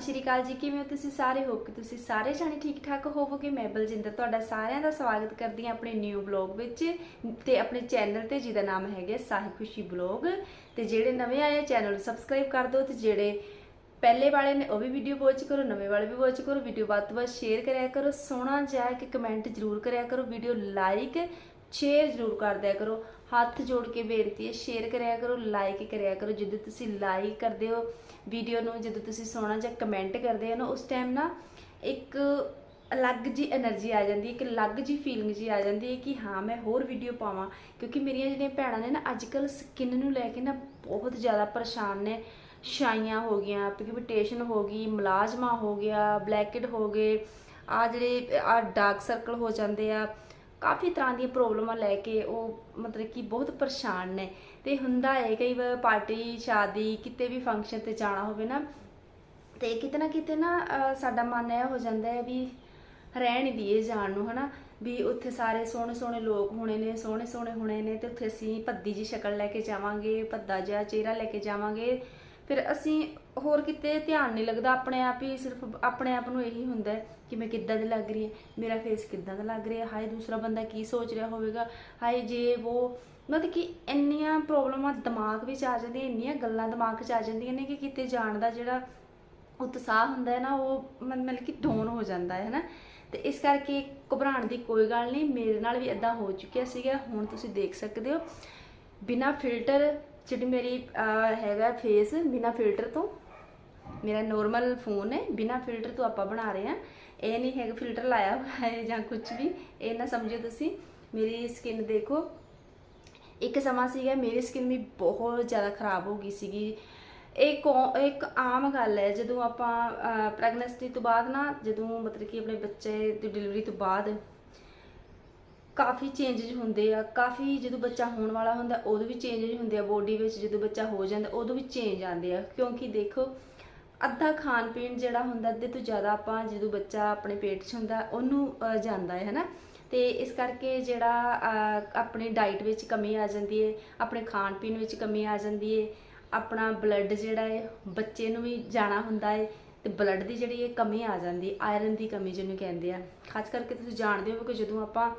ਸਤਿ ਸ਼੍ਰੀ ਅਕਾਲ ਜੀ, ਕਿਵੇਂ ਹੋ ਤੁਸੀਂ ਸਾਰੇ? ਹੋ ਕਿ ਤੁਸੀਂ ਸਾਰੇ ਜਾਣੇ ਠੀਕ ਠਾਕ ਹੋਵੋਗੇ। ਮੈਂ ਬਲਜਿੰਦਰ, ਤੁਹਾਡਾ ਸਾਰਿਆਂ ਦਾ ਸਵਾਗਤ ਕਰਦੀ ਹਾਂ ਆਪਣੇ ਨਿਊ ਬਲੌਗ ਵਿੱਚ ਤੇ ਆਪਣੇ ਚੈਨਲ ਤੇ, ਜਿਹਦਾ ਨਾਮ ਹੈਗਾ ਸਾਹਿਬ ਖੁਸ਼ੀ ਬਲੌਗ ਤੇ ਜਿਹੜੇ ਨਵੇਂ ਆਏ ਚੈਨਲ ਨੂੰ ਸਬਸਕ੍ਰਾਈਬ ਕਰ ਦਿਓ ਤੇ ਜਿਹੜੇ ਪਹਿਲੇ ਵਾਲੇ ਨੇ, ਉਹ ਵੀ ਵੀਡੀਓ ਵਾਚ ਕਰੋ, ਨਵੇਂ ਵਾਲੇ ਵੀ ਵਾਚ ਕਰੋ ਵੀਡੀਓ ਵੱਧ ਤੋਂ ਵੱਧ ਸ਼ੇਅਰ ਕਰਿਆ ਕਰੋ, ਸੋਹਣਾ ਜਿਹਾ ਕਿ ਕਮੈਂਟ ਜ਼ਰੂਰ ਕਰਿਆ ਕਰੋ ਵੀਡੀਓ ਲਾਈਕ ਸ਼ੇਅਰ ਜ਼ਰੂਰ ਕਰ ਦਿਆ ਕਰੋ। ਹੱਥ ਜੋੜ ਕੇ ਬੇਨਤੀ ਹੈ, ਸ਼ੇਅਰ ਕਰਿਆ ਕਰੋ ਲਾਈਕ ਕਰਿਆ ਕਰੋ। ਜਦੋਂ ਤੁਸੀਂ ਲਾਈਕ ਕਰਦੇ ਹੋ ਵੀਡੀਓ ਨੂੰ, ਜਦੋਂ ਤੁਸੀਂ ਸੋਹਣਾ ਜਿਹਾ ਕਮੈਂਟ ਕਰਦੇ ਹੋ ਨਾ, ਉਸ ਟਾਈਮ ਨਾ ਇੱਕ ਅਲੱਗ ਜੀ એનર્ਜੀ ਆ ਜਾਂਦੀ ਹੈ, ਇੱਕ ਅਲੱਗ ਜੀ ਫੀਲਿੰਗ ਜੀ ਆ ਜਾਂਦੀ ਹੈ ਕਿ ਹਾਂ, ਮੈਂ ਹੋਰ ਵੀਡੀਓ ਪਾਵਾਂ। ਕਿਉਂਕਿ ਮੇਰੀਆਂ ਜਿਹੜੀਆਂ ਭੈਣਾਂ ਨੇ ਨਾ ਅੱਜ ਅੱਜਕੱਲ ਸਕਿਨ ਨੂੰ ਲੈ ਕੇ ਨਾ ਬਹੁਤ ਜ਼ਿਆਦਾ ਪਰੇਸ਼ਾਨ ਨੇ। ਛਾਈਆਂ ਹੋ ਗਈਆਂ ਪਿਗਮੈਂਟੇਸ਼ਨ ਹੋ ਗਈ, ਮਲਾਜਮਾ ਹੋ ਗਿਆ ਬਲੈਕਡ ਹੋ ਗਏ। ਆ ਜਿਹੜੇ ਆ ਡਾਰਕ ਸਰਕਲ ਹੋ ਜਾਂਦੇ ਆ। ਕਾਫੀ ਤਰ੍ਹਾਂ ਦੀਆਂ ਪ੍ਰੋਬਲਮਾਂ ਲੈ ਕੇ ਉਹ ਮਤਲਬ ਕਿ ਬਹੁਤ ਪਰੇਸ਼ਾਨ ਨੇ। ਤੇ ਹੁੰਦਾ ਹੈ ਕਈ ਵਾਰ ਪਾਰਟੀ, ਸ਼ਾਦੀ, ਕਿਤੇ ਵੀ ਫੰਕਸ਼ਨ ਤੇ ਜਾਣਾ ਹੋਵੇ ਨਾ, ਤੇ ਕਿਤੇ ਨਾ ਕਿਤੇ ਨਾ ਸਾਡਾ ਮਨ ਇਹ ਹੋ ਜਾਂਦਾ ਹੈ ਵੀ ਰਹਿਣ ਹੀ ਦੀਏ ਜਾਣ ਨੂੰ, ਹਨਾ? ਵੀ ਉੱਥੇ ਸਾਰੇ ਸੋਹਣੇ ਸੋਹਣੇ ਲੋਕ ਹੋਣੇ ਨੇ ਸੋਹਣੇ ਸੋਹਣੇ ਹੋਣੇ ਨੇ, ਤੇ ਉੱਥੇ ਅਸੀਂ ਭੱਦੀ ਜੀ ਸ਼ਕਲ ਲੈ ਕੇ ਜਾਵਾਂਗੇ, ਭੱਦਾ ਜਿਹਾ ਚਿਹਰਾ ਲੈ ਕੇ ਜਾਵਾਂਗੇ। ਫਿਰ ਅਸੀਂ ਹੋਰ ਕਿਤੇ ਧਿਆਨ ਨਹੀਂ ਲੱਗਦਾ, ਆਪਣੇ ਆਪ ਹੀ ਸਿਰਫ ਆਪਣੇ ਆਪ ਨੂੰ ਇਹੀ ਹੁੰਦਾ ਹੈ ਕਿ ਮੈਂ ਕਿੱਦਾਂ ਦੀ ਲੱਗ ਰਹੀ ਹਾਂ, ਮੇਰਾ ਫੇਸ ਕਿੱਦਾਂ ਦਾ ਲੱਗ ਰਿਹਾ, ਹਾਏ ਦੂਸਰਾ ਬੰਦਾ ਕੀ ਸੋਚ ਰਿਹਾ ਹੋਵੇਗਾ, ਹਾਏ ਜੇ ਉਹ ਮਤਲਬ ਕਿ ਇੰਨੀਆਂ ਪ੍ਰੋਬਲਮਾਂ ਦਿਮਾਗ ਵਿੱਚ ਆ ਜਾਂਦੀਆਂ, ਇੰਨੀਆਂ ਗੱਲਾਂ ਦਿਮਾਗ 'ਚ ਆ ਜਾਂਦੀਆਂ ਨੇ ਕਿ ਕਿਤੇ ਜਾਣ ਦਾ ਜਿਹੜਾ ਉਤਸ਼ਾਹ ਹੁੰਦਾ ਹੈ ਨਾ, ਉਹ ਮਨ- ਮਤਲਬ ਕਿ ਡਾਊਨ ਹੋ ਜਾਂਦਾ ਹੈ, ਹਨਾ? ਤੇ ਇਸ ਕਰਕੇ ਘਬਰਾਉਣ ਦੀ ਕੋਈ ਗੱਲ ਨਹੀਂ, ਮੇਰੇ ਨਾਲ ਵੀ ਇਦਾਂ ਹੋ ਚੁੱਕਿਆ ਸੀਗਾ, ਹੁਣ ਤੁਸੀਂ ਦੇਖ ਸਕਦੇ ਹੋ। ਬਿਨਾ ਫਿਲਟਰ ਜਿਹੜੀ ਮੇਰੀ ਹੈਗਾ ਫੇਸ ਬਿਨਾ ਫਿਲਟਰ ਤੋਂ। ਮੇਰਾ ਨੋਰਮਲ ਫੋਨ ਹੈ, ਬਿਨਾ ਫਿਲਟਰ ਤੋਂ ਆਪਾਂ ਬਣਾ ਰਹੇ ਹਾਂ। ਇਹ ਨਹੀਂ ਹੈਗਾ ਫਿਲਟਰ ਲਾਇਆ ਹੋਇਆ ਹੈ ਜਾਂ ਕੁਝ ਵੀ। ਇਹ ਨਾ ਸਮਝਿਓ ਤੁਸੀਂ, ਮੇਰੀ ਸਕਿਨ ਦੇਖੋ। ਇੱਕ ਸਮਾਂ ਸੀਗਾ, ਮੇਰੀ ਸਕਿਨ ਵੀ ਬਹੁਤ ਜ਼ਿਆਦਾ ਖਰਾਬ ਹੋ ਗਈ ਸੀਗੀ। ਇਹ ਕੌ- ਇੱਕ ਆਮ ਗੱਲ ਹੈ, ਜਦੋਂ ਆਪਾਂ ਪ੍ਰੈਗਨੈਂਸੀ ਤੋਂ ਬਾਅਦ ਨਾ, ਜਦੋਂ ਮਤਲਬ ਕਿ ਆਪਣੇ ਬੱਚੇ ਦੀ ਡਿਲੀਵਰੀ ਤੋਂ ਬਾਅਦ ਕਾਫੀ ਚੇਂਜਸ ਹੁੰਦੇ ਆ, ਕਾਫੀ ਜਦੋਂ ਬੱਚਾ ਹੋਣ ਵਾਲਾ ਹੁੰਦਾ, ਉਦੋਂ ਵੀ ਚੇਂਜਸ ਹੁੰਦੇ ਆ ਬੋਡੀ ਵਿੱਚ ਜਦੋਂ ਬੱਚਾ ਹੋ ਜਾਂਦਾ, ਉਦੋਂ ਵੀ ਚੇਂਜ ਆਉਂਦੇ ਆ। ਕਿਉਂਕਿ ਦੇਖੋ, ਅੱਧਾ ਖਾਣ ਪੀਣ ਜਿਹੜਾ ਹੁੰਦਾ, ਅੱਧੇ ਤੋਂ ਜ਼ਿਆਦਾ ਆਪਾਂ ਜਦੋਂ ਬੱਚਾ ਆਪਣੇ ਪੇਟ 'ਚ ਹੁੰਦਾ, ਉਹਨੂੰ ਜਾਂਦਾ ਹੈ, ਹਨਾ? ਤੇ ਇਸ ਕਰਕੇ ਜਿਹੜਾ ਆਪਣੀ ਡਾਈਟ ਵਿੱਚ ਕਮੀ ਆ ਜਾਂਦੀ ਹੈ, ਆਪਣੇ ਖਾਣ ਪੀਣ ਵਿੱਚ ਕਮੀ ਆ ਜਾਂਦੀ ਹੈ, ਆਪਣਾ ਬਲੱਡ ਜਿਹੜਾ ਹੈ, ਬੱਚੇ ਨੂੰ ਵੀ ਜਾਣਾ ਹੁੰਦਾ ਹੈ, ਤੇ ਬਲੱਡ ਦੀ ਜਿਹੜੀ ਇਹ ਕਮੀ ਆ ਜਾਂਦੀ ਆਇਰਨ ਦੀ ਕਮੀ ਜਿਹਨੂੰ ਕਹਿੰਦੇ ਆ। ਖਾਸ ਕਰਕੇ ਤੁਸੀਂ ਜਾਣਦੇ ਹੋ ਕਿ ਜਦੋਂ ਆਪਾਂ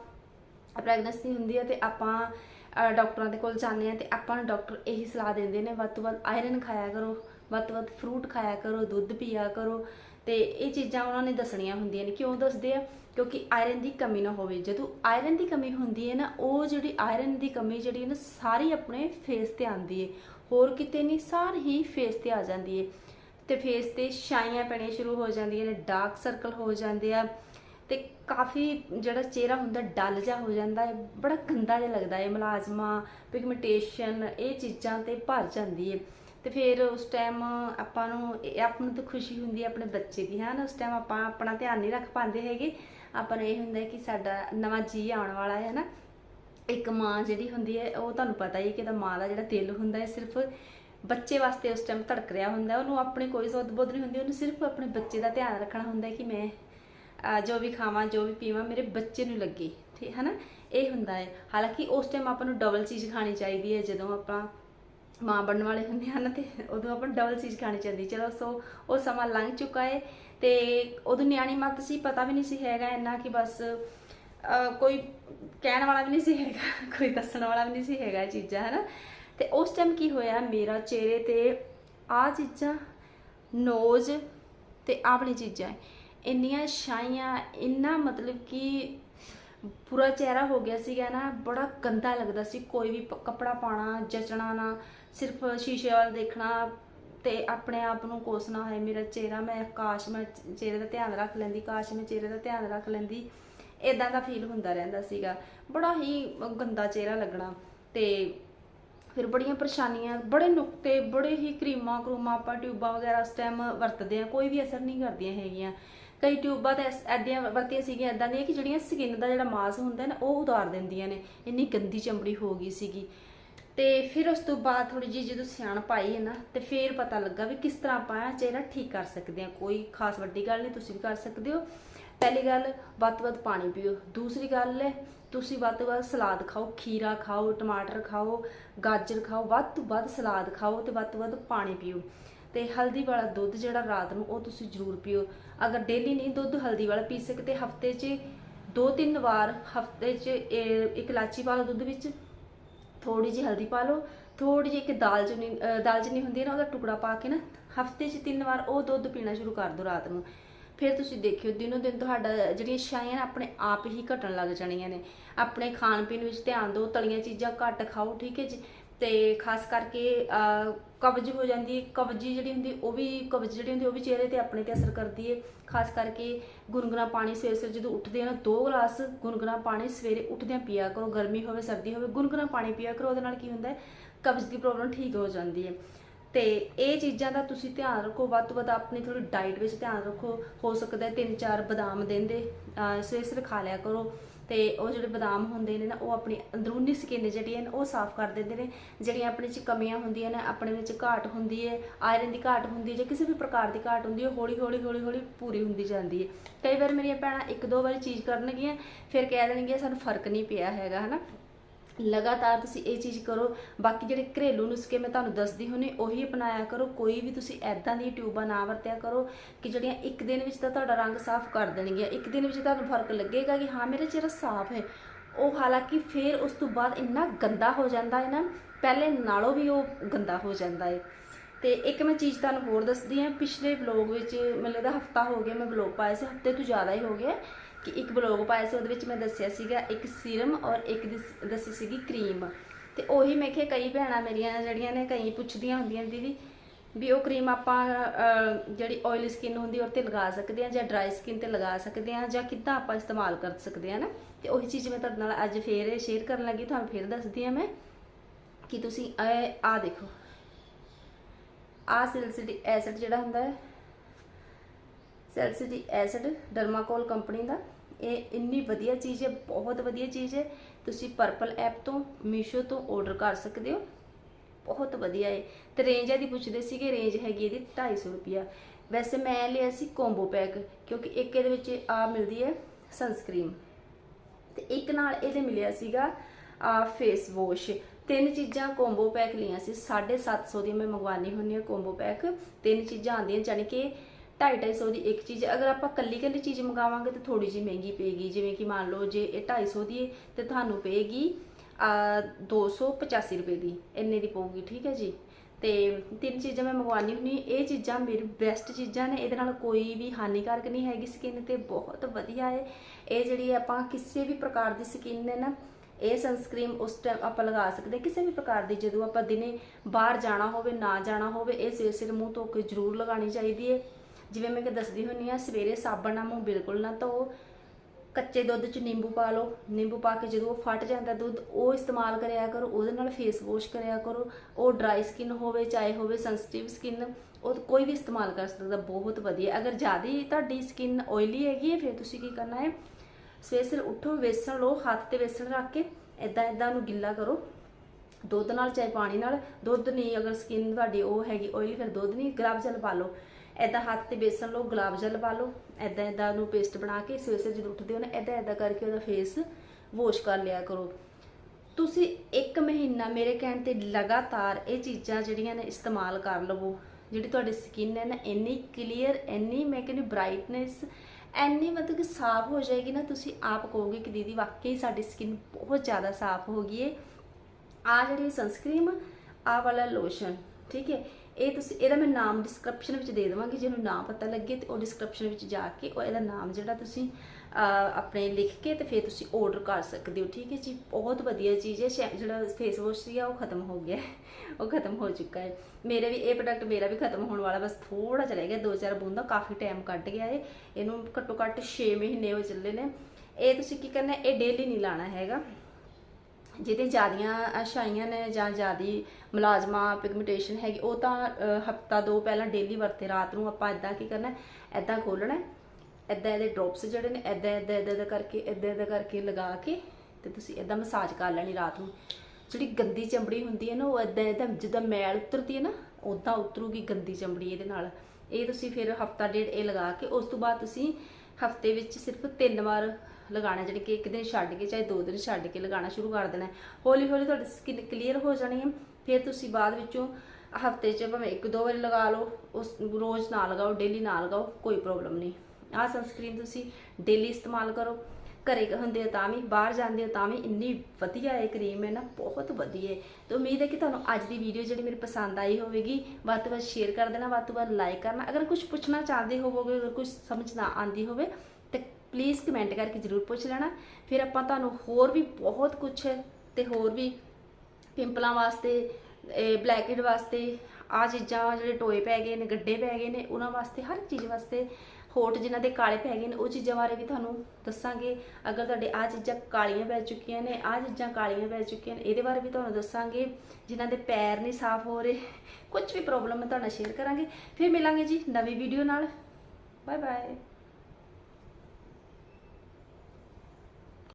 ਪ੍ਰੈਗਨੈਂਸੀ ਹੁੰਦੀ ਹੈ ਤੇ ਆਪਾਂ ਅਹ, ਡਾਕਟਰਾਂ ਦੇ ਕੋਲ ਜਾਂਦੇ ਆ ਤੇ ਆਪਾਂ ਨੂੰ ਡਾਕਟਰ ਇਹੀ ਸਲਾਹ ਦਿੰਦੇ ਨੇ ਵੱਧ ਤੋਂ ਵੱਧ ਆਇਰਨ ਖਾਇਆ ਕਰੋ ਵੱਧ ਤੋਂ ਵੱਧ ਫਰੂਟ ਖਾਇਆ ਕਰੋ ਦੁੱਧ ਪੀਆ ਕਰੋ ਤੇ ਇਹ ਚੀਜ਼ਾਂ ਉਹਨਾਂ ਨੇ ਦੱਸਣੀਆਂ ਹੁੰਦੀਆਂ ਨੇ। ਕਿਉਂ ਦੱਸਦੇ ਆ? ਕਿਉਂਕਿ ਆਇਰਨ ਦੀ ਕਮੀ ਨਾ ਹੋਵੇ। ਜਦੋਂ ਆਇਰਨ ਦੀ ਕਮੀ ਹੁੰਦੀ ਹੈ ਨਾ ਉਹ ਜਿਹੜੀ ਆਇਰਨ ਦੀ ਕਮੀ ਜਿਹੜੀ ਹੈ ਨਾ ਸਾਰੀ ਆਪਣੇ ਫੇਸ ਤੇ ਆਉਂਦੀ ਹੈ। ਹੋਰ ਕਿਤੇ ਨਹੀਂ ਸਾਰੀ ਹੀ ਫੇਸ ਤੇ ਆ ਜਾਂਦੀ ਹੈ। ਤੇ ਫੇਸ ਤੇ ਛਾਈਆਂ ਪੈਣੀਆਂ ਸ਼ੁਰੂ ਹੋ ਜਾਂਦੀਆਂ ਨੇ ਡਾਰਕ ਸਰਕਲ ਹੋ ਜਾਂਦੇ ਆ। ਤੇ ਕਾਫੀ ਜਿਹੜਾ ਚਿਹਰਾ ਹੁੰਦਾ ਡਲ ਜਾ ਹੋ ਜਾਂਦਾ ਹੈ, ਬੜਾ ਗੰਦਾ ਜਿਹਾ ਲੱਗਦਾ ਹੈ, ਮਲਾਜ਼ਮਾ ਪਿਗਮੈਂਟੇਸ਼ਨ ਇਹ ਚੀਜ਼ਾਂ ਤੇ ਭਰ ਜਾਂਦੀ ਹੈ। ਤੇ ਫਿਰ ਉਸ ਟਾਈਮ ਆਪਾਂ ਨੂੰ ਇਹ ਆਪਾਂ ਨੂੰ ਤਾਂ ਖੁਸ਼ੀ ਹੁੰਦੀ ਹੈ ਆਪਣੇ ਬੱਚੇ ਦੀ ਹੈ ਨਾ ਉਸ ਟਾਈਮ ਆਪਾਂ ਆਪਣਾ ਧਿਆਨ ਨਹੀਂ ਰੱਖ ਪਾਉਂਦੇ ਹੈਗੇ। ਆਪਾਂ ਨੂੰ ਇਹ ਹੁੰਦਾ ਕਿ ਸਾਡਾ ਨਵਾਂ ਜੀ ਆਉਣ ਵਾਲਾ ਹੈ ਨਾ ਇੱਕ ਮਾਂ ਜਿਹੜੀ ਹੁੰਦੀ ਹੈ, ਉਹ ਤੁਹਾਨੂੰ ਪਤਾ ਹੀ ਕਿ ਦਾ ਮਾਂ ਦਾ ਜਿਹੜਾ ਦਿਲ ਹੁੰਦਾ ਹੈ, ਸਿਰਫ ਬੱਚੇ ਵਾਸਤੇ ਉਸ ਟਾਈਮ ਧੜਕ ਰਿਹਾ ਹੁੰਦਾ ਉਹਨੂੰ ਆਪਣੀ ਕੋਈ ਸੁੱਧ ਬੁੱਧ ਨਹੀਂ ਹੁੰਦੀ, ਉਹਨੂੰ ਸਿਰਫ ਆਪਣੇ ਬੱਚੇ ਦਾ ਧਿਆਨ ਰੱਖਣਾ ਹੁੰਦਾ ਕਿ ਮੈਂ ਜੋ ਵੀ ਖਾਵਾਂ, ਜੋ ਵੀ ਪੀਵਾਂ, ਮੇਰੇ ਬੱਚੇ ਨੂੰ ਲੱਗੇ, ਠੀਕ ਹੈ ਨਾ ਇਹ ਹੁੰਦਾ ਹੈ। ਹਾਲਾਂਕਿ ਉਸ ਟਾਈਮ ਆਪਾਂ ਨੂੰ ਡਬਲ ਚੀਜ਼ ਖਾਣੀ ਚਾਹੀਦੀ ਹੈ, ਜਦੋਂ ਆਪਾਂ ਮਾਂ ਬਣਨ ਵਾਲੇ ਹੁੰਦੇ ਹਨ ਤੇ ਉਦੋਂ ਆਪਾਂ ਡਬਲ ਚੀਜ਼ ਖਾਣੀ ਚਾਹੀਦੀ ਚਲੋ, ਸੋ ਉਹ ਸਮਾਂ ਲੰਘ ਚੁੱਕਾ ਹੈ ਤੇ ਉਦੋਂ ਨਿਆਣੀ ਮੱਤ ਸੀ, ਪਤਾ ਵੀ ਨਹੀਂ ਸੀ ਹੈਗਾ ਇੰਨਾ ਕਿ ਬਸ ਕੋਈ ਕਹਿਣ ਵਾਲਾ ਵੀ ਨਹੀਂ ਸੀ ਹੈਗਾ, ਕੋਈ ਦੱਸਣ ਵਾਲਾ ਵੀ ਨਹੀਂ ਸੀ ਹੈਗਾ ਇਹ ਚੀਜ਼ਾਂ, ਹਨਾ? ਤੇ ਉਸ ਟਾਈਮ ਕੀ ਹੋਇਆ, ਮੇਰਾ ਚਿਹਰੇ ਤੇ ਆ ਚੀਜ਼ਾਂ, ਨੋਜ਼ ਤੇ ਆਪਣੀ ਵਾਲੀ ਚੀਜ਼ਾਂ। ਇੰਨੀਆਂ ਛਾਈਆਂ, ਇੰਨਾ ਮਤਲਬ ਕਿ ਪੂਰਾ ਚਿਹਰਾ ਹੋ ਗਿਆ ਸੀਗਾ ਨਾ, ਬੜਾ ਗੰਦਾ ਲੱਗਦਾ ਸੀ। ਕੋਈ ਵੀ ਕੱਪੜਾ ਪਾਣਾ ਜਚਣਾ ਨਾ, ਸਿਰਫ ਸ਼ੀਸ਼ੇ ਵੱਲ ਦੇਖਣਾ ਤੇ ਆਪਣੇ ਆਪ ਨੂੰ ਕੋਸਣਾ ਹੈ ਮੇਰਾ ਚਿਹਰਾ, ਮੈਂ ਕਾਸ਼ ਮੈਂ ਚਿਹਰੇ ਦਾ ਧਿਆਨ ਰੱਖ ਲੈਂਦੀ, ਕਾਸ਼ ਮੈਂ ਚਿਹਰੇ ਦਾ ਧਿਆਨ ਰੱਖ ਲੈਂਦੀ। ਇਦਾਂ ਦਾ ਫੀਲ ਹੁੰਦਾ ਰਹਿੰਦਾ ਸੀਗਾ। ਬੜਾ ਹੀ ਗੰਦਾ ਚਿਹਰਾ ਲੱਗਣਾ ਤੇ ਫਿਰ ਬੜੀਆਂ ਪਰੇਸ਼ਾਨੀਆਂ, ਬੜੇ ਨੁਕਤੇ, ਬੜੇ ਹੀ ਕਰੀਮਾਂ ਕਰੂਮਾਂ ਆਪਾਂ ਟਿਊਬਾਂ ਵਗੈਰਾ ਉਸ ਟਾਈਮ ਵਰਤਦੇ ਆ ਕੋਈ ਵੀ ਅਸਰ ਨਹੀਂ ਕਰਦੀਆਂ ਹੈਗੀਆਂ। ਕਈ ਟਿਊਬਾਂ ਤਾਂ ਐਦਾਂ ਵਰਤੀਆਂ ਸੀਗੀਆਂ ਐਦਾਂ ਦੀਆਂ ਕਿ ਜਿਹੜੀਆਂ ਸਕਿਨ ਦਾ ਜਿਹੜਾ ਮਾਸ ਹੁੰਦਾ ਨਾ, ਉਹ ਉਤਾਰ ਦਿੰਦੀਆਂ ਨੇ। ਇੰਨੀ ਗੰਦੀ ਚਮੜੀ ਹੋ ਗਈ ਸੀਗੀ। ਤੇ ਫਿਰ ਉਸ ਤੋਂ ਬਾਅਦ ਥੋੜੀ ਜਿਹੀ ਜਦੋਂ ਸਿਆਣ ਪਾਈ ਹੈ ਨਾ, ਤੇ ਫਿਰ ਪਤਾ ਲੱਗਾ ਵੀ ਕਿਸ ਤਰ੍ਹਾਂ ਆਪਾਂ ਚਿਹਰਾ ਠੀਕ ਕਰ ਸਕਦੇ ਹਾਂ। ਕੋਈ ਖਾਸ ਵੱਡੀ ਗੱਲ ਨਹੀਂ, ਤੁਸੀਂ ਵੀ ਕਰ ਸਕਦੇ ਹੋ। ਪਹਿਲੀ ਗੱਲ, ਵੱਧ ਤੋਂ ਵੱਧ ਪਾਣੀ ਪੀਓ। ਦੂਸਰੀ ਗੱਲ ਹੈ, ਤੁਸੀਂ ਵੱਧ ਤੋਂ ਵੱਧ ਸਲਾਦ ਖਾਓ। ਖੀਰਾ ਖਾਓ, ਟਮਾਟਰ ਖਾਓ, ਗਾਜਰ ਖਾਓ, ਵੱਧ ਤੋਂ ਵੱਧ ਸਲਾਦ ਖਾਓ ਤੇ ਵੱਧ ਤੋਂ ਵੱਧ ਪਾਣੀ ਪੀਓ। ਤੇ ਹਲਦੀ ਵਾਲਾ ਦੁੱਧ ਜਿਹੜਾ ਰਾਤ ਨੂੰ ਉਹ ਤੁਸੀਂ ਜ਼ਰੂਰ ਪੀਓ। ਅਗਰ ਡੇਲੀ ਨਹੀਂ ਦੁੱਧ ਹਲਦੀ ਵਾਲਾ ਪੀ ਸਕਦੇ, ਹਫ਼ਤੇ 'ਚ ਦੋ ਤਿੰਨ ਵਾਰ ਹਫ਼ਤੇ 'ਚ ਇੱਕ ਇਲਾਚੀ ਪਾ ਲਓ ਦੁੱਧ ਵਿੱਚ ਥੋੜੀ ਜਿਹੀ ਹਲਦੀ ਪਾ ਲਓ ਥੋੜੀ ਜਿਹੀ ਇੱਕ ਦਾਲਚੀਨੀ ਅਹ ਦਾਲਚੀਨੀ ਹੁੰਦੀ ਹੈ ਨਾ, ਉਹਦਾ ਟੁਕੜਾ ਪਾ ਕੇ ਨਾ, ਹਫ਼ਤੇ 'ਚ ਤਿੰਨ ਵਾਰ ਉਹ ਦੁੱਧ ਪੀਣਾ ਸ਼ੁਰੂ ਕਰ ਦਿਓ ਰਾਤ ਨੂੰ। ਫਿਰ ਤੁਸੀਂ ਦੇਖਿਓ, ਦਿਨੋ ਦਿਨ ਤੁਹਾਡਾ ਜਿਹੜੀਆਂ ਛਾਈਆਂ ਨਾ ਆਪਣੇ ਆਪ ਹੀ ਘਟਣ ਲੱਗ ਜਾਣੀਆਂ ਨੇ। ਆਪਣੇ ਖਾਣ ਪੀਣ ਵਿੱਚ ਧਿਆਨ ਦਿਓ, ਤਲੀਆਂ ਚੀਜ਼ਾਂ ਘੱਟ ਖਾਓ, ਠੀਕ ਹੈ ਜੀ। ਤੇ ਖਾਸ ਕਰਕੇ ਕਬਜ਼ ਹੋ ਜਾਂਦੀ ਹੈ। ਕਬਜ਼ੀ ਜਿਹੜੀ ਹੁੰਦੀ, ਉਹ ਵੀ ਕਬਜ਼ ਜਿਹੜੀ ਹੁੰਦੀ, ਉਹ ਵੀ ਚਿਹਰੇ ਤੇ ਆਪਣੇ ਤੇ ਅਸਰ ਕਰਦੀ ਹੈ। ਖਾਸ ਕਰਕੇ ਗੁਨਗੁਨਾ ਪਾਣੀ ਸਵੇਰੇ ਸਵੇਰੇ ਜਦੋਂ ਉੱਠਦੇ ਆ ਨਾ, ਦੋ ਗਲਾਸ ਗੁਨਗੁਨਾ ਪਾਣੀ ਸਵੇਰੇ ਉੱਠਦਿਆਂ ਪੀਆ ਕਰੋ। ਗਰਮੀ ਹੋਵੇ, ਸਰਦੀ ਹੋਵੇ ਗੁਨਗੁਨਾ ਪਾਣੀ ਪੀਆ ਕਰੋ, ਉਹਦੇ ਨਾਲ ਕੀ ਹੁੰਦਾ ਹੈ? ਕਬਜ਼ ਦੀ ਪ੍ਰੋਬਲਮ ਠੀਕ ਹੋ ਜਾਂਦੀ ਹੈ। ਤੇ ਇਹ ਚੀਜ਼ਾਂ ਦਾ ਤੁਸੀਂ ਧਿਆਨ ਰੱਖੋ। ਵੱਧ ਤੋਂ ਵੱਧ ਆਪਣੀ ਥੋੜੀ ਡਾਈਟ ਵਿੱਚ ਧਿਆਨ ਰੱਖੋ। ਹੋ ਸਕਦਾ ਹੈ ਤਿੰਨ ਚਾਰ ਬਦਾਮ ਦਿਨ ਦੇ, ਅਹ, ਸਵੇਰੇ ਸਵੇਰੇ ਖਾ ਲਿਆ ਕਰੋ। ਤੇ ਉਹ ਜਿਹੜੇ ਬਦਾਮ ਹੁੰਦੇ ਨੇ ਨਾ, ਉਹ ਆਪਣੀ ਅੰਦਰੂਨੀ ਸਕਿਨ ਜਿਹੜੀ ਹੈ ਉਹ ਸਾਫ਼ ਕਰ ਦਿੰਦੇ ਨੇ। ਜਿਹੜੀਆਂ ਆਪਣੇ ਚ ਕਮੀਆਂ ਹੁੰਦੀਆਂ ਨੇ, ਆਪਣੇ ਵਿੱਚ ਘਾਟ ਹੁੰਦੀ ਹੈ ਆਇਰਨ ਦੀ ਘਾਟ ਹੁੰਦੀ ਹੈ ਜਾਂ ਕਿਸੇ ਵੀ ਪ੍ਰਕਾਰ ਦੀ ਘਾਟ ਹੁੰਦੀ ਹੈ, ਉਹ ਹੌਲੀ ਹੌਲੀ ਹੌਲੀ ਹੌਲੀ ਪੂਰੀ ਹੁੰਦੀ ਜਾਂਦੀ ਹੈ। ਕਈ ਵਾਰ ਮੇਰੀਆਂ ਭੈਣਾਂ ਇੱਕ ਦੋ ਵਾਰੀ ਚੀਜ਼ ਕਰਨਗੀਆਂ, ਫਿਰ ਕਹਿ ਦੇਣਗੀਆਂ, ਸਾਨੂੰ ਫ਼ਰਕ ਨਹੀਂ ਪਿਆ ਹੈਗਾ, ਹਨਾ? ਲਗਾਤਾਰ ਤੁਸੀਂ ਇਹ ਚੀਜ਼ ਕਰੋ। ਬਾਕੀ ਜਿਹੜੇ ਘਰੇਲੂ ਨੁਸਖੇ ਮੈਂ ਤੁਹਾਨੂੰ ਦੱਸਦੀ ਹੁੰਨੀ ਉਹੀ ਅਪਣਾਇਆ ਕਰੋ। ਕੋਈ ਵੀ ਤੁਸੀਂ ਐਦਾਂ ਦੀ ਟਿਊਬਾਂ ਨਾ ਵਰਤਿਆ ਕਰੋ ਕਿ ਜਿਹੜੀਆਂ ਇੱਕ ਦਿਨ ਵਿੱਚ ਤਾਂ ਤੁਹਾਡਾ ਰੰਗ ਸਾਫ਼ ਕਰ ਦੇਣਗੀਆਂ। ਇੱਕ ਦਿਨ ਵਿੱਚ ਤੁਹਾਨੂੰ ਫ਼ਰਕ ਲੱਗੇਗਾ ਕਿ ਹਾਂ, ਮੇਰਾ ਚਿਹਰਾ ਸਾਫ਼ ਹੈ। ਉਹ ਹਾਲਾਂਕਿ ਫਿਰ ਉਸ ਤੋਂ ਬਾਅਦ ਇੰਨਾ ਗੰਦਾ ਹੋ ਜਾਂਦਾ ਹੈ ਨਾ, ਪਹਿਲੇ ਨਾਲੋਂ ਵੀ ਉਹ ਗੰਦਾ ਹੋ ਜਾਂਦਾ ਹੈ। ਤੇ ਇੱਕ ਮੈਂ ਚੀਜ਼ ਤੁਹਾਨੂੰ ਹੋਰ ਦੱਸਦੀ ਹਾਂ, ਪਿਛਲੇ ਵਲੌਗ ਵਿੱਚ ਮੈਨੂੰ ਲੱਗਦਾ ਹਫਤਾ ਹੋ ਗਿਆ ਮੈਂ ਵਲੌਗ ਪਾਇਆ ਸੀ, ਹਫ਼ਤੇ ਤੋਂ ਜ਼ਿਆਦਾ ਹੀ ਹੋ ਗਿਆ। ਕਿ ਇੱਕ ਵਲੌਗ ਪਾਇਆ ਸੀ, ਉਹਦੇ ਵਿੱਚ ਮੈਂ ਦੱਸਿਆ ਸੀਗਾ ਇੱਕ ਸੀਰਮ ਔਰ ਇੱਕ ਦਿਸ- ਦੱਸੀ ਸੀਗੀ ਕਰੀਮ। ਤੇ ਉਹੀ ਮੈਂ ਕਿਹਾ ਕਈ ਭੈਣਾਂ ਮੇਰੀਆਂ ਜਿਹੜੀਆਂ ਨੇ ਕਈ ਪੁੱਛਦੀਆਂ ਹੁੰਦੀਆਂ ਦੀਦੀ ਵੀ ਉਹ ਕਰੀਮ ਆਪਾਂ ਜਿਹੜੀ ਆਇਲੀ ਸਕਿਨ ਹੁੰਦੀ ਉਹ ਤੇ ਲਗਾ ਸਕਦੇ ਆ ਜਾਂ ਡਰਾਈ ਸਕਿਨ ਤੇ ਲਗਾ ਸਕਦੇ ਆ ਜਾਂ ਕਿੱਦਾਂ ਆਪਾਂ ਇਸਤੇਮਾਲ ਕਰ ਸਕਦੇ ਆ ਨਾ। ਤੇ ਉਹੀ ਚੀਜ਼ ਮੈਂ ਤੁਹਾਡੇ ਨਾਲ ਅੱਜ ਫੇਰ ਸ਼ੇਅਰ ਕਰਨ ਲੱਗੀ, ਤੁਹਾਨੂੰ ਫੇਰ ਦੱਸਦੀ ਆ ਮੈਂ ਕਿ ਤੁਸੀਂ, ਇਹ ਆ ਦੇਖੋ। ਆ ਸਿਲਸਿਡੀ ਐਸਿਡ ਜਿਹੜਾ ਹੁੰਦਾ ਹੈ ਸੈਲਸਿਡੀ ਐਸਿਡ ਡਰਮਾਕੋਲ ਕੰਪਨੀ ਦਾ। ਇਹ ਇੰਨੀ ਵਧੀਆ ਚੀਜ਼ ਹੈ, ਬਹੁਤ ਵਧੀਆ ਚੀਜ਼ ਹੈ। ਤੁਸੀਂ ਪਰਪਲ ਐਪ ਤੋਂ ਮੀਸ਼ੋ ਤੋਂ ਆਰਡਰ ਕਰ ਸਕਦੇ ਹੋ। ਬਹੁਤ ਵਧੀਆ ਹੈ। ਤੇ ਰੇਂਜ ਇਹਦੀ ਪੁੱਛਦੇ ਸੀਗੇ ਰੇਂਜ ਹੈਗੀ ਇਹਦੀ 250 ਰੁਪਿਆ ਵੈਸੇ ਮੈਂ ਲਿਆ ਸੀ ਕੋਂਬੋ ਪੈਕ ਕਿਉਂਕਿ ਇੱਕ ਇਹਦੇ ਵਿੱਚ ਆ ਮਿਲਦੀ ਹੈ ਸਨਸਕ੍ਰੀਨ ਤੇ ਇੱਕ ਨਾਲ ਇਹਦੇ ਮਿਲਿਆ ਸੀਗਾ, ਆ ਫੇਸ ਵਾਸ਼ ਤਿੰਨ ਚੀਜ਼ਾਂ ਕੋਂਬੋ ਪੈਕ ਲਈਆਂ ਸੀ। 750 ਦੀ ਮੈਂ ਮੰਗਵਾਨੀ ਹੁੰਨੀ ਆ ਕੋਂਬੋ ਪੈਕ ਤਿੰਨ ਚੀਜ਼ਾਂ ਆਉਂਦੀਆਂ, ਜਾਣੀ ਕਿ 250 ਦੀ ਇੱਕ ਚੀਜ਼ ਅਗਰ ਆਪਾਂ ਕੱਲੀ ਕੱਲੀ ਚੀਜ਼ ਮੰਗਾਵਾਂਗੇ ਤਾਂ ਥੋੜੀ ਜਿਹੀ ਮਹਿੰਗੀ ਪਏਗੀ। ਜਿਵੇਂ ਕਿ ਮੰਨ ਲਓ ਜੇ ਇਹ 250 ਦੀ ਹੈ ਤੇ ਤੁਹਾਨੂੰ ਪਏਗੀ ਆ 285 ਰੁਪਏ ਦੀ। ਇੰਨੇ ਦੀ ਪਊਗੀ, ਠੀਕ ਹੈ ਜੀ? ਤੇ ਤਿੰਨ ਚੀਜ਼ਾਂ ਮੈਂ ਮੰਗਵਾਨੀ ਹੁੰਨੀ ਇਹ ਚੀਜ਼ਾਂ ਮੇਰੀ ਬੈਸਟ ਚੀਜ਼ਾਂ ਨੇ। ਇਹਦੇ ਨਾਲ ਕੋਈ ਵੀ ਹਾਨੀਕਾਰਕ ਨਹੀਂ ਹੈਗੀ। ਸਕਿਨ ਤੇ ਬਹੁਤ ਵਧੀਆ ਹੈ। ਇਹ ਜਿਹੜੀ ਆਪਾਂ ਕਿਸੇ ਵੀ ਪ੍ਰਕਾਰ ਦੀ ਸਕਿਨ ਨੇ ਨਾ, ਇਹ ਸਨਸਕ੍ਰੀਮ ਉਸ ਟਾਈਮ ਆਪਾਂ ਲਗਾ ਸਕਦੇ ਕਿਸੇ ਵੀ ਪ੍ਰਕਾਰ ਦੀ, ਜਦੋਂ ਆਪਾਂ ਦਿਨੇ ਬਾਹਰ ਜਾਣਾ ਹੋਵੇ, ਨਾ ਜਾਣਾ ਹੋਵੇ, ਇਹ ਸਿਰ ਸਿਰ ਮੂੰਹ ਧੋ ਕੇ ਜ਼ਰੂਰ ਲਗਾਉਣੀ ਚਾਹੀਦੀ ਹੈ। ਜਿਵੇਂ ਮੈਂ ਕਿ ਦੱਸਦੀ ਹੁੰਨੀ ਆ ਸਵੇਰੇ ਸਾਬਣ ਨਾਲ ਮੂੰਹ ਬਿਲਕੁਲ ਨਾ ਧੋ ਕੱਚੇ ਦੁੱਧ 'ਚ ਨਿੰਬੂ ਪਾ ਲਓ। ਨਿੰਬੂ ਪਾ ਕੇ ਜਦੋਂ ਉਹ ਫਟ ਜਾਂਦਾ ਦੁੱਧ, ਉਹ ਇਸਤੇਮਾਲ ਕਰਿਆ ਕਰੋ। ਉਹਦੇ ਨਾਲ ਫੇਸ ਵਾਸ਼ ਕਰਿਆ ਕਰੋ। ਉਹ ਡਰਾਈ ਸਕਿਨ ਹੋਵੇ, ਚਾਹੇ ਹੋਵੇ ਸੈਂਸਿਟਿਵ ਸਕਿਨ ਉਹ ਕੋਈ ਵੀ ਇਸਤੇਮਾਲ ਕਰ ਸਕਦਾ। ਬਹੁਤ ਵਧੀਆ। ਅਗਰ ਜ਼ਿਆਦਾ ਤੁਹਾਡੀ ਸਕਿਨ ਆਇਲੀ ਹੈਗੀ ਹੈ, ਫਿਰ ਤੁਸੀਂ ਕੀ ਕਰਨਾ ਹੈ? ਸਵੇਰੇ ਸਵੇਰੇ ਉੱਠੋ, ਵੇਸਣ ਲਓ, ਹੱਥ ਤੇ ਵੇਸਣ ਰੱਖ ਕੇ ਇਦਾਂ ਇਦਾਂ ਉਹਨੂੰ ਗਿੱਲਾ ਕਰੋ। ਦੁੱਧ ਨਾਲ, ਚਾਹੇ ਪਾਣੀ ਨਾਲ। ਦੁੱਧ ਨਹੀਂ, ਅਗਰ ਸਕਿਨ ਤੁਹਾਡੀ ਉਹ ਹੈਗੀ ਆਇਲੀ ਫਿਰ ਦੁੱਧ ਨਹੀਂ ਗੁਲਾਬ ਜਲ ਪਾ ਲਓ। ਐਦਾਂ ਹੱਥ ਤੇ ਬੇਸਣ ਲਓ, ਗੁਲਾਬ ਜਲ ਪਾ ਲਓ ਐਦਾਂ ਐਦਾਂ ਉਹਨੂੰ ਪੇਸਟ ਬਣਾ ਕੇ ਸਵੇਰੇ ਸਵੇਰੇ ਜਦੋਂ ਉੱਠਦੇ ਹੋ ਨਾ ਐਦਾਂ ਐਦਾਂ ਕਰਕੇ ਉਹਦਾ ਫੇਸ ਵਾਸ਼ ਕਰ ਲਿਆ ਕਰੋ। ਤੁਸੀਂ ਇੱਕ ਮਹੀਨਾ ਮੇਰੇ ਕਹਿਣ ਤੇ ਲਗਾਤਾਰ ਇਹ ਚੀਜ਼ਾਂ ਜਿਹੜੀਆਂ ਨੇ ਇਸਤੇਮਾਲ ਕਰ ਲਵੋ। ਜਿਹੜੀ ਤੁਹਾਡੀ ਸਕਿਨ ਹੈ ਨਾ, ਇੰਨੀ ਕਲੀਅਰ ਇੰਨੀ ਮੈਂ ਕਹਿੰਦੀ ਬ੍ਰਾਈਟਨੈਸ ਇੰਨੀ ਮਤਲਬ ਕਿ ਸਾਫ਼ ਹੋ ਜਾਏਗੀ ਨਾ, ਤੁਸੀਂ ਆਪ ਕਹੋਗੇ ਕਿ ਦੀਦੀ ਵਾਕਈ ਸਾਡੀ ਸਕਿਨ ਬਹੁਤ ਜ਼ਿਆਦਾ ਸਾਫ਼ ਹੋ ਗਈ ਹੈ ਆ ਜਿਹੜੀ ਸਨਸਕ੍ਰੀਮ ਆ ਵਾਲਾ ਲੋਸ਼ਨ ਠੀਕ ਹੈ ਇਹ ਤੁਸੀਂ, ਇਹਦਾ ਮੈਂ ਨਾਮ ਡਿਸਕ੍ਰਿਪਸ਼ਨ ਵਿੱਚ ਦੇ ਦੇਵਾਂਗੀ ਜਿਹਨੂੰ ਨਾ ਪਤਾ ਲੱਗੇ ਤੇ ਉਹ ਡਿਸਕ੍ਰਿਪਸ਼ਨ ਵਿੱਚ ਜਾ ਕੇ ਉਹ ਇਹਦਾ ਨਾਮ ਜਿਹੜਾ ਤੁਸੀਂ ਆਪਣੇ ਲਿਖ ਕੇ ਤੇ ਫਿਰ ਤੁਸੀਂ ਆਰਡਰ ਕਰ ਸਕਦੇ ਹੋ, ਠੀਕ ਹੈ ਜੀ? ਬਹੁਤ ਵਧੀਆ ਚੀਜ਼ ਹੈ, ਸ਼ੈ- ਜਿਹੜਾ ਫੇਸ ਵਾਸ਼ ਸੀਗਾ ਉਹ ਖਤਮ ਹੋ ਗਿਆ ਉਹ ਖਤਮ ਹੋ ਚੁੱਕਾ ਹੈ। ਮੇਰੇ ਵੀ, ਇਹ ਪ੍ਰੋਡਕਟ ਮੇਰਾ ਵੀ ਖਤਮ ਹੋਣ ਵਾਲਾ, ਬਸ ਥੋੜਾ ਚਲਾ ਗਿਆ, ਦੋ ਚਾਰ ਬੂੰਦਾਂ, ਕਾਫੀ ਟਾਈਮ ਕੱਢ ਗਿਆ ਹੈ ਇਹਨੂੰ ਘੱਟੋ ਘੱਟ 6 ਮਹੀਨੇ ਹੋ ਚੱਲੇ ਨੇ। ਇਹ ਤੁਸੀਂ ਕੀ ਕਰਨਾ, ਇਹ ਡੇਲੀ ਨਹੀਂ ਲਾਣਾ ਹੈਗਾ। ਜਿਹਦੇ ਜ਼ਿਆਦੀਆਂ ਛਾਈਆਂ ਨੇ ਜਾਂ ਜ਼ਿਆਦੀ ਮੁਲਾਜ਼ਮਾਂ ਪਿਗਮੈਂਟੇਸ਼ਨ ਹੈਗੀ, ਉਹ ਤਾਂ ਹਫਤਾ ਦੋ ਪਹਿਲਾਂ ਡੇਲੀ ਵਰਤੇ, ਰਾਤ ਨੂੰ ਆਪਾਂ ਇਦਾਂ ਕੀ ਕਰਨਾ ਇਦਾਂ ਖੋਲਣਾ ਇਦਾਂ ਇਹਦੇ ਡ੍ਰੌਪਸ ਜਿਹੜੇ ਨੇ ਇਦਾਂ ਇਦਾਂ ਇਦਾਂ ਇਦਾਂ ਕਰਕੇ ਇਦਾਂ ਇਦਾਂ ਕਰਕੇ ਲਗਾ ਕੇ ਤੇ ਤੁਸੀਂ ਇਦਾਂ ਮਸਾਜ ਕਰ ਲੈਣੀ ਰਾਤ ਨੂੰ। ਜਿਹੜੀ ਗੰਦੀ ਚਮੜੀ ਹੁੰਦੀ ਹੈ ਨਾ, ਉਹ ਇਦਾਂ ਇਦਾਂ ਜਿੱਦਾਂ ਮੈਲ ਉਤਰਦੀ ਹੈ ਨਾ ਉਦਾਂ ਉਤਰੂਗੀ ਗੰਦੀ ਚਮੜੀ ਇਹਦੇ ਨਾਲ। ਇਹ ਤੁਸੀਂ ਫਿਰ ਹਫਤਾ ਡੇਢ ਇਹ ਲਗਾ ਕੇ, ਉਸ ਤੋਂ ਬਾਅਦ ਤੁਸੀਂ ਹਫ਼ਤੇ ਵਿੱਚ ਸਿਰਫ ਤਿੰਨ ਵਾਰ ਲਗਾਣਾ ਜਿਹੜੀ ਕਿ ਇੱਕ ਦਿਨ ਛੱਡ ਕੇ ਚਾਹੇ ਦੋ ਦਿਨ ਛੱਡ ਕੇ ਲਗਾਉਣਾ ਸ਼ੁਰੂ ਕਰ ਦੇਣਾ ਹੌਲੀ ਹੌਲੀ ਤੁਹਾਡੀ ਸਕਿਨ ਕਲੀਅਰ ਹੋ ਜਾਣੀ ਹੈ। ਫਿਰ ਤੁਸੀਂ ਬਾਅਦ ਵਿੱਚੋਂ ਹਫ਼ਤੇ 'ਚ ਭਾਵੇਂ ਇੱਕ ਦੋ ਵਾਰੀ ਲਗਾ ਲਓ, ਉਸ ਰੋਜ਼ ਨਾ ਲਗਾਓ ਡੇਲੀ ਨਾ ਲਗਾਓ, ਕੋਈ ਪ੍ਰੋਬਲਮ ਨਹੀਂ। ਆਹ ਸਨਸਕ੍ਰੀਨ ਤੁਸੀਂ ਡੇਲੀ ਇਸਤੇਮਾਲ ਕਰੋ। ਘਰੇ ਹੁੰਦੇ ਹੋ ਤਾਂ ਵੀ, ਬਾਹਰ ਜਾਂਦੇ ਹੋ ਤਾਂ ਵੀ ਇੰਨੀ ਵਧੀਆ ਇਹ ਕਰੀਮ ਹੈ ਨਾ, ਬਹੁਤ ਵਧੀਆ ਹੈ। ਤੇ ਉਮੀਦ ਹੈ ਕਿ ਤੁਹਾਨੂੰ ਅੱਜ ਦੀ ਵੀਡੀਓ ਜਿਹੜੀ ਮੇਰੀ ਪਸੰਦ ਆਈ ਹੋਵੇਗੀ, ਵੱਧ ਤੋਂ ਵੱਧ ਸ਼ੇਅਰ ਕਰ ਦੇਣਾ, ਵੱਧ ਤੋਂ ਵੱਧ ਲਾਈਕ ਕਰਨਾ। ਅਗਰ ਕੁਝ ਪੁੱਛਣਾ ਚਾਹਦੇ ਹੋਵੋਗੇ, ਅਗਰ ਕੁਝ ਸਮਝ ਨਾ ਆਂਦੀ ਹੋਵੇ ਪਲੀਜ਼ ਕਮੈਂਟ ਕਰਕੇ ਜਰੂਰ ਪੁੱਛ ਲੈਣਾ। ਫਿਰ ਆਪਾਂ ਤੁਹਾਨੂੰ ਹੋਰ ਵੀ ਬਹੁਤ ਕੁਝ ਤੇ ਹੋਰ ਵੀ ਪਿੰਪਲਾਂ ਵਾਸਤੇ ਬਲੈਕ ਵਾਸਤੇ ਆ ਚੀਜ਼ਾਂ ਜਿਹੜੇ ਟੋਏ ਪੈ ਗਏ ਨੇ, ਗੱਡੇ ਪੈ ਗਏ ਨੇ, ਉਹਨਾਂ ਵਾਸਤੇ, ਹਰ ਇੱਕ ਚੀਜ਼ ਵਾਸਤੇ ਹੋਟ ਜਿਨ੍ਹਾਂ ਦੇ ਕਾਲੇ ਪੈ ਗਏ ਨੇ, ਉਹ ਚੀਜ਼ਾਂ ਬਾਰੇ ਵੀ ਤੁਹਾਨੂੰ ਦੱਸਾਂਗੇ। ਅਗਰ ਤੁਹਾਡੇ ਆ ਚੀਜ਼ਾਂ ਕਾਲੀਆਂ ਪੈ ਚੁੱਕੀਆਂ ਨੇ ਆ ਚੀਜ਼ਾਂ ਕਾਲੀਆਂ ਪੈ ਚੁੱਕੀਆਂ ਨੇ, ਇਹਦੇ ਬਾਰੇ ਵੀ ਤੁਹਾਨੂੰ ਦੱਸਾਂਗੇ। ਜਿਨ੍ਹਾਂ ਦੇ ਪੈਰ ਨਹੀਂ ਸਾਫ਼ ਹੋ ਰਹੇ ਕੁਝ ਵੀ ਪ੍ਰੋਬਲਮ ਹੈ ਤੁਹਾਡੇ ਸ਼ੇਅਰ ਕਰਾਂਗੇ। ਫਿਰ ਮਿਲਾਂਗੇ ਜੀ ਨਵੀਂ ਵੀਡੀਓ ਨਾਲ। Bye bye